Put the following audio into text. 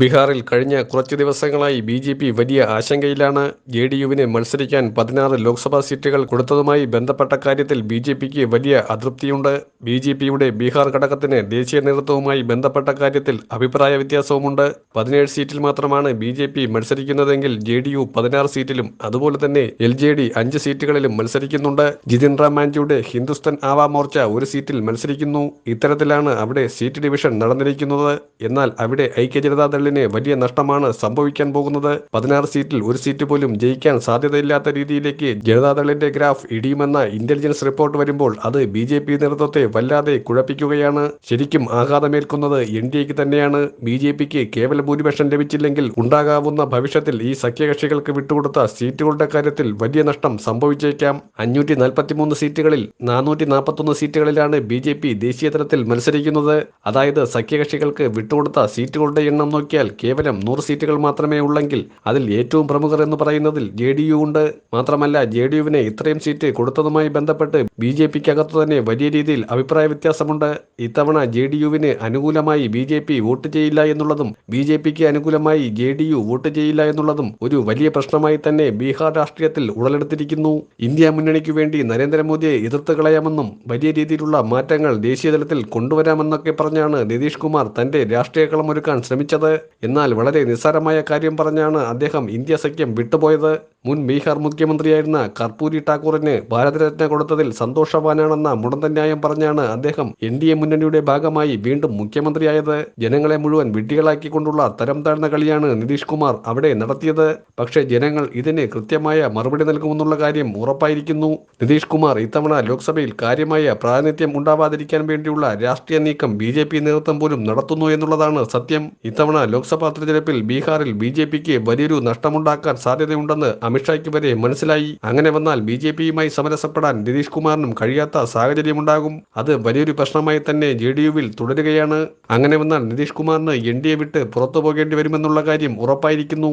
ബീഹാറിൽ കഴിഞ്ഞ കുറച്ചു ദിവസങ്ങളായി ബി ജെ പി വലിയ ആശങ്കയിലാണ് ജെ ഡി യുവിന് മത്സരിക്കാൻ പതിനാറ് ലോക്സഭാ സീറ്റുകൾ കൊടുത്തതുമായി ബന്ധപ്പെട്ട കാര്യത്തിൽ ബി ജെ പിക്ക് വലിയ അതൃപ്തിയുണ്ട്. ബി ജെ പിയുടെ ബീഹാർ ഘടകത്തിന് ദേശീയ നേതൃത്വവുമായി ബന്ധപ്പെട്ട കാര്യത്തിൽ അഭിപ്രായ വ്യത്യാസവുമുണ്ട്. പതിനേഴ് സീറ്റിൽ മാത്രമാണ് ബി ജെ പി മത്സരിക്കുന്നതെങ്കിൽ ജെ ഡി യു പതിനാറ് സീറ്റിലും അതുപോലെ തന്നെ എൽ ജെ ഡി അഞ്ച് സീറ്റുകളിലും മത്സരിക്കുന്നുണ്ട്. ജിതിൻ റാം മാഞ്ചിയുടെ ഹിന്ദുസ്ഥാൻ ആവാ മോർച്ച ഒരു സീറ്റിൽ മത്സരിക്കുന്നു. ഇത്തരത്തിലാണ് അവിടെ സീറ്റ് ഡിവിഷൻ നടന്നിരിക്കുന്നത്. എന്നാൽ അവിടെ ഐക്യ ജനതാദളിന് വലിയ നഷ്ടമാണ് സംഭവിക്കാൻ പോകുന്നത്. പതിനാറ് സീറ്റിൽ ഒരു സീറ്റ് പോലും ജയിക്കാൻ സാധ്യതയില്ലാത്ത രീതിയിലേക്ക് ജനതാദളിന്റെ ഗ്രാഫ് ഇടിയുമെന്ന ഇന്റലിജൻസ് റിപ്പോർട്ട് വരുമ്പോൾ അത് ബി ജെ പി നേതൃത്വത്തെ വല്ലാതെ കുഴപ്പിക്കുകയാണ്. ശരിക്കും ആഘാതമേൽക്കുന്നത് എൻ ഡി എക്ക് തന്നെയാണ്. ബി ജെ പിക്ക് കേവല ഭൂരിപക്ഷം ലഭിച്ചില്ലെങ്കിൽ ഉണ്ടാകാവുന്ന ഭവിഷ്യത്തിൽ ഈ സഖ്യകക്ഷികൾക്ക് വിട്ടുകൊടുത്ത സീറ്റുകളുടെ കാര്യത്തിൽ വലിയ നഷ്ടം സംഭവിച്ചേക്കാം. അഞ്ഞൂറ്റി നാൽപ്പത്തിമൂന്ന് സീറ്റുകളിൽ നാനൂറ്റി നാൽപ്പത്തൊന്ന് സീറ്റുകളിലാണ് ബി ജെ പി ദേശീയ തലത്തിൽ മത്സരിക്കുന്നത്. അതായത് സഖ്യകക്ഷികൾക്ക് വിട്ടുകൊടുത്ത സീറ്റുകളുടെ എണ്ണം നോക്കിയാൽ കേവലം നൂറ് സീറ്റുകൾ മാത്രമേ ഉള്ളെങ്കിൽ അതിൽ ഏറ്റവും പ്രമുഖർ എന്ന് പറയുന്നതിൽ ജെ ഡി യു ഉണ്ട്. മാത്രമല്ല ജെ ഡി യുവിനെ ഇത്രയും സീറ്റ് കൊടുത്തതുമായി ബന്ധപ്പെട്ട് ബി ജെ പിക്ക് അകത്ത് തന്നെ വലിയ രീതിയിൽ അഭിപ്രായ വ്യത്യാസമുണ്ട്. ഇത്തവണ ജെ ഡി യുവിന് അനുകൂലമായി ബി ജെ പി വോട്ട് ചെയ്യില്ല എന്നുള്ളതും ബി ജെ പിക്ക് അനുകൂലമായി ജെ ഡി യു വോട്ട് ചെയ്യില്ല എന്നുള്ളതും ഒരു വലിയ പ്രശ്നമായി തന്നെ ബീഹാർ രാഷ്ട്രീയത്തിൽ ഉടലെടുത്തിരിക്കുന്നു. ഇന്ത്യ മുന്നണിക്ക് വേണ്ടി നരേന്ദ്രമോദിയെ എതിർത്ത് കളയാമെന്നും വലിയ രീതിയിലുള്ള മാറ്റങ്ങൾ ദേശീയതലത്തിൽ കൊണ്ടുവരാമെന്നൊക്കെ പറഞ്ഞാണ് നിതീഷ് കുമാർ തന്റെ രാഷ്ട്രീയ കളമൊരുക്കാൻ ശ്രമിച്ചത്. എന്നാൽ വളരെ നിസ്സാരമായ കാര്യം പറഞ്ഞാണ് അദ്ദേഹം ഇന്ത്യ സഖ്യം വിട്ടുപോയത്. മുൻ ബീഹാർ മുഖ്യമന്ത്രിയായിരുന്ന കർപ്പൂരി ടാക്കൂറിന് ഭാരതരത്ന കൊടുത്തതിൽ സന്തോഷവാനാണെന്ന മുടന്ത ന്യായം പറഞ്ഞാണ് അദ്ദേഹം എൻ ഡി എ മുന്നണിയുടെ ഭാഗമായി വീണ്ടും മുഖ്യമന്ത്രിയായത്. ജനങ്ങളെ മുഴുവൻ വിഡ്ഢികളാക്കിക്കൊണ്ടുള്ള തരം താഴ്ന്ന കളിയാണ് നിതീഷ് കുമാർ അവിടെ നടത്തിയത്. പക്ഷേ ജനങ്ങൾ ഇതിന് കൃത്യമായ മറുപടി നൽകുമെന്നുള്ള കാര്യം ഉറപ്പായിരിക്കുന്നു. നിതീഷ് കുമാർ ഇത്തവണ ലോക്സഭയിൽ കാര്യമായ പ്രാതിനിധ്യം ഉണ്ടാവാതിരിക്കാൻ വേണ്ടിയുള്ള രാഷ്ട്രീയ നീക്കം ബി ജെ പി നേതൃത്വം പോലും നടത്തുന്നു എന്നുള്ളതാണ് സത്യം. ഇത്തവണ ലോക്സഭാ തെരഞ്ഞെടുപ്പിൽ ബീഹാറിൽ ബി ജെ പിക്ക് വലിയൊരു നഷ്ടമുണ്ടാക്കാൻ സാധ്യതയുണ്ടെന്ന് അമിത്ഷായ്ക്ക് വരെ മനസ്സിലായി. അങ്ങനെ വന്നാൽ ബി ജെ പിയുമായി സമരസപ്പെടാൻ നിതീഷ് കുമാറിനും കഴിയാത്ത സാഹചര്യമുണ്ടാകും. അത് വലിയൊരു പ്രശ്നമായി തന്നെ ജെ ഡി യുവിൽ തുടരുകയാണ്. അങ്ങനെ വന്നാൽ നിതീഷ് കുമാറിന് എൻ ഡി എ വിട്ട് പുറത്തു പോകേണ്ടി വരുമെന്നുള്ള കാര്യം ഉറപ്പായിരിക്കുന്നു.